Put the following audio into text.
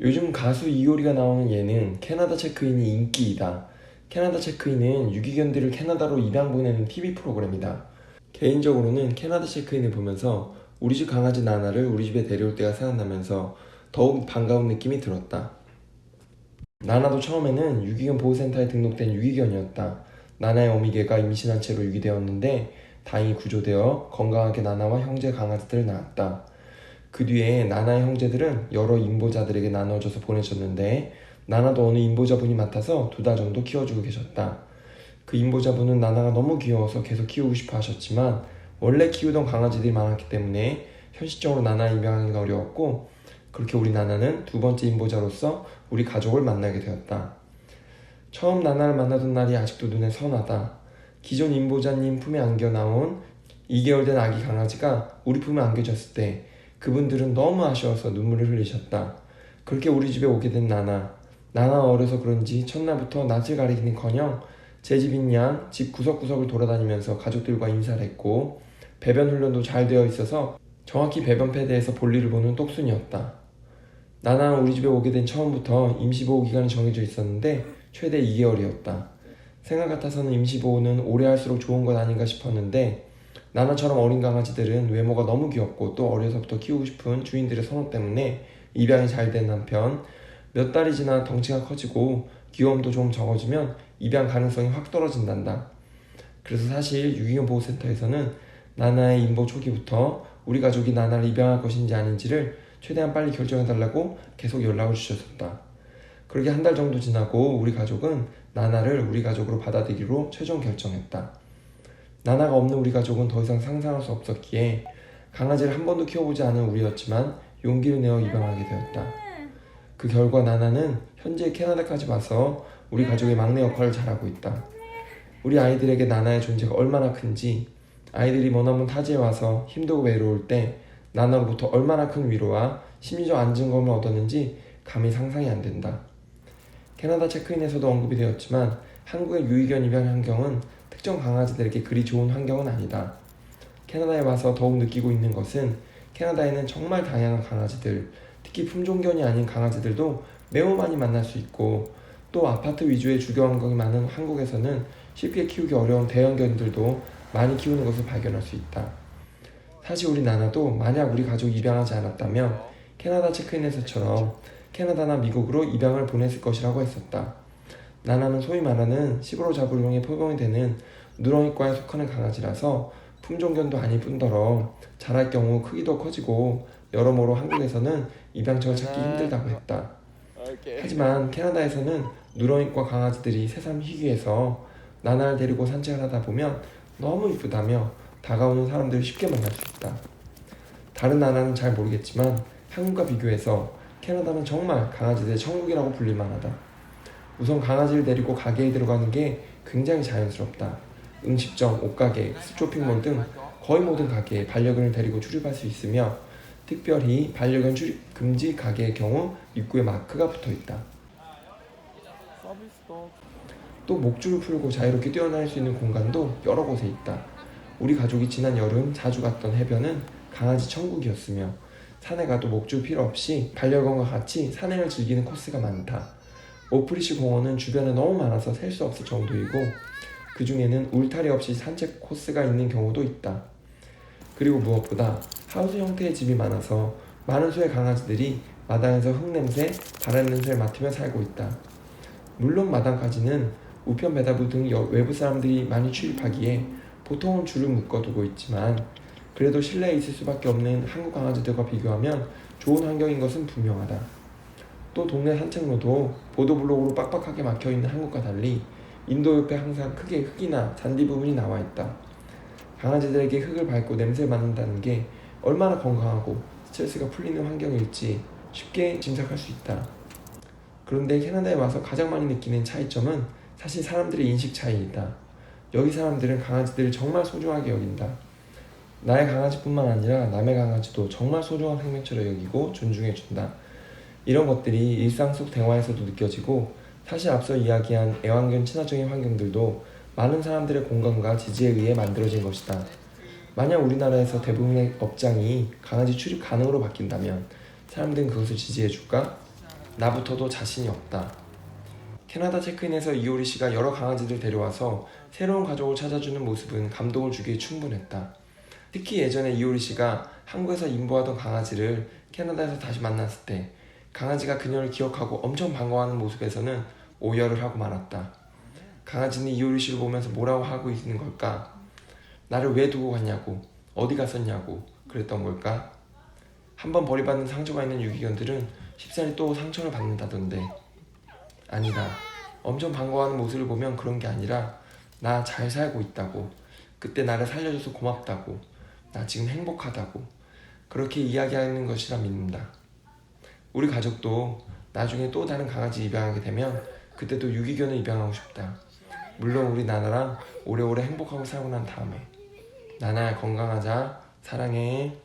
요즘 가수 이효리가 나오는 예능 캐나다 체크인이 인기이다. 캐나다 체크인은 유기견들을 캐나다로 입양 보내는 TV 프로그램이다. 개인적으로는 캐나다 체크인을 보면서 우리 집 강아지 나나를 우리 집에 데려올 때가 생각나면서 더욱 반가운 느낌이 들었다. 나나도 처음에는 유기견 보호센터에 등록된 유기견이었다. 나나의 어미개가 임신한 채로 유기되었는데 다행히 구조되어 건강하게 나나와 형제 강아지들을 낳았다. 그 뒤에 나나의 형제들은 여러 임보자들에게 나눠줘서 보내줬는데 나나도 어느 임보자분이 맡아서 두 달 정도 키워주고 계셨다. 그 임보자분은 나나가 너무 귀여워서 계속 키우고 싶어 하셨지만 원래 키우던 강아지들이 많았기 때문에 현실적으로 나나 입양하기가 어려웠고 그렇게 우리 나나는 두 번째 임보자로서 우리 가족을 만나게 되었다. 처음 나나를 만나던 날이 아직도 눈에 선하다. 기존 임보자님 품에 안겨 나온 2개월 된 아기 강아지가 우리 품에 안겨졌을 때 그분들은 너무 아쉬워서 눈물을 흘리셨다. 그렇게 우리 집에 오게 된 나나. 나나 어려서 그런지 첫날부터 낯을 가리기는커녕 제 집인 양 집 구석구석을 돌아다니면서 가족들과 인사를 했고 배변 훈련도 잘 되어 있어서 정확히 배변 패드에서 볼일을 보는 똑순이었다. 나나 우리 집에 오게 된 처음부터 임시보호 기간이 정해져 있었는데 최대 2개월이었다. 생각 같아서는 임시보호는 오래 할수록 좋은 것 아닌가 싶었는데 나나처럼 어린 강아지들은 외모가 너무 귀엽고 또 어려서부터 키우고 싶은 주인들의 선호 때문에 입양이 잘 된 한편 몇 달이 지나 덩치가 커지고 귀여움도 좀 적어지면 입양 가능성이 확 떨어진단다. 그래서 사실 유기견 보호센터에서는 나나의 임보 초기부터 우리 가족이 나나를 입양할 것인지 아닌지를 최대한 빨리 결정해달라고 계속 연락을 주셨었다. 그렇게 한 달 정도 지나고 우리 가족은 나나를 우리 가족으로 받아들이기로 최종 결정했다. 나나가 없는 우리 가족은 더 이상 상상할 수 없었기에 강아지를 한 번도 키워보지 않은 우리였지만 용기를 내어 입양하게 되었다. 그 결과 나나는 현재 캐나다까지 와서 우리 가족의 막내 역할을 잘하고 있다. 우리 아이들에게 나나의 존재가 얼마나 큰지 아이들이 머나먼 타지에 와서 힘들고 외로울 때 나나로부터 얼마나 큰 위로와 심리적 안정감을 얻었는지 감히 상상이 안 된다. 캐나다 체크인에서도 언급이 되었지만 한국의 유기견 입양 환경은 특정 강아지들에게 그리 좋은 환경은 아니다. 캐나다에 와서 더욱 느끼고 있는 것은 캐나다에는 정말 다양한 강아지들, 특히 품종견이 아닌 강아지들도 매우 많이 만날 수 있고 또 아파트 위주의 주거 환경이 많은 한국에서는 쉽게 키우기 어려운 대형견들도 많이 키우는 것을 발견할 수 있다. 사실 우리 나나도 만약 우리 가족이 입양하지 않았다면 캐나다 체크인에서처럼 캐나다나 미국으로 입양을 보냈을 것이라고 했었다. 나나는 소위 말하는 시골로 잡을용의 포병이 되는 누렁이과에 속하는 강아지라서 품종견도 아닐 뿐더러 자랄 경우 크기도 커지고 여러모로 한국에서는 입양처를 찾기 힘들다고 했다. 하지만 캐나다에서는 누렁이과 강아지들이 새삼 희귀해서 나나를 데리고 산책을 하다 보면 너무 이쁘다며 다가오는 사람들을 쉽게 만날 수 있다. 다른 나라는 잘 모르겠지만 한국과 비교해서 캐나다는 정말 강아지들의 천국이라고 불릴 만하다. 우선 강아지를 데리고 가게에 들어가는 게 굉장히 자연스럽다. 음식점, 옷가게, 쇼핑몰 등 거의 모든 가게에 반려견을 데리고 출입할 수 있으며 특별히 반려견 출입 금지 가게의 경우 입구에 마크가 붙어 있다. 또 목줄을 풀고 자유롭게 뛰어다닐 수 있는 공간도 여러 곳에 있다. 우리 가족이 지난 여름 자주 갔던 해변은 강아지 천국이었으며 산에 가도 목줄 필요 없이 반려견과 같이 산행을 즐기는 코스가 많다. 오프리시 공원은 주변에 너무 많아서 셀 수 없을 정도이고 그 중에는 울타리 없이 산책 코스가 있는 경우도 있다. 그리고 무엇보다 하우스 형태의 집이 많아서 많은 수의 강아지들이 마당에서 흙냄새, 바람 냄새를 맡으며 살고 있다. 물론 마당까지는 우편 배달부 등 여- 외부 사람들이 많이 출입하기에 보통은 줄을 묶어두고 있지만 그래도 실내에 있을 수밖에 없는 한국 강아지들과 비교하면 좋은 환경인 것은 분명하다. 또 동네 산책로도 보도블록으로 빡빡하게 막혀있는 한국과 달리 인도 옆에 항상 크게 흙이나 잔디 부분이 나와 있다. 강아지들에게 흙을 밟고 냄새를 맡는다는 게 얼마나 건강하고 스트레스가 풀리는 환경일지 쉽게 짐작할 수 있다. 그런데 캐나다에 와서 가장 많이 느끼는 차이점은 사실 사람들의 인식 차이이다. 여기 사람들은 강아지들을 정말 소중하게 여긴다. 나의 강아지뿐만 아니라 남의 강아지도 정말 소중한 생명처럼 여기고 존중해준다. 이런 것들이 일상 속 대화에서도 느껴지고 사실 앞서 이야기한 애완견 친화적인 환경들도 많은 사람들의 공감과 지지에 의해 만들어진 것이다. 만약 우리나라에서 대부분의 업장이 강아지 출입 가능으로 바뀐다면 사람들은 그것을 지지해줄까? 나부터도 자신이 없다. 캐나다 체크인에서 이효리 씨가 여러 강아지들 데려와서 새로운 가족을 찾아주는 모습은 감동을 주기에 충분했다. 특히 예전에 이효리 씨가 한국에서 인보하던 강아지를 캐나다에서 다시 만났을 때 강아지가 그녀를 기억하고 엄청 반가워하는 모습에서는 오열을 하고 말았다. 강아지는 이효리 씨를 보면서 뭐라고 하고 있는 걸까? 나를 왜 두고 갔냐고, 어디 갔었냐고 그랬던 걸까? 한번 버림받는 상처가 있는 유기견들은 쉽사리 또 상처를 받는다던데. 아니다. 엄청 반가워하는 모습을 보면 그런 게 아니라 나 잘 살고 있다고. 그때 나를 살려줘서 고맙다고. 나 지금 행복하다고. 그렇게 이야기하는 것이라 믿는다. 우리 가족도 나중에 또 다른 강아지 입양하게 되면 그때도 유기견을 입양하고 싶다. 물론 우리 나나랑 오래오래 행복하고 살고 난 다음에 나나야 건강하자. 사랑해.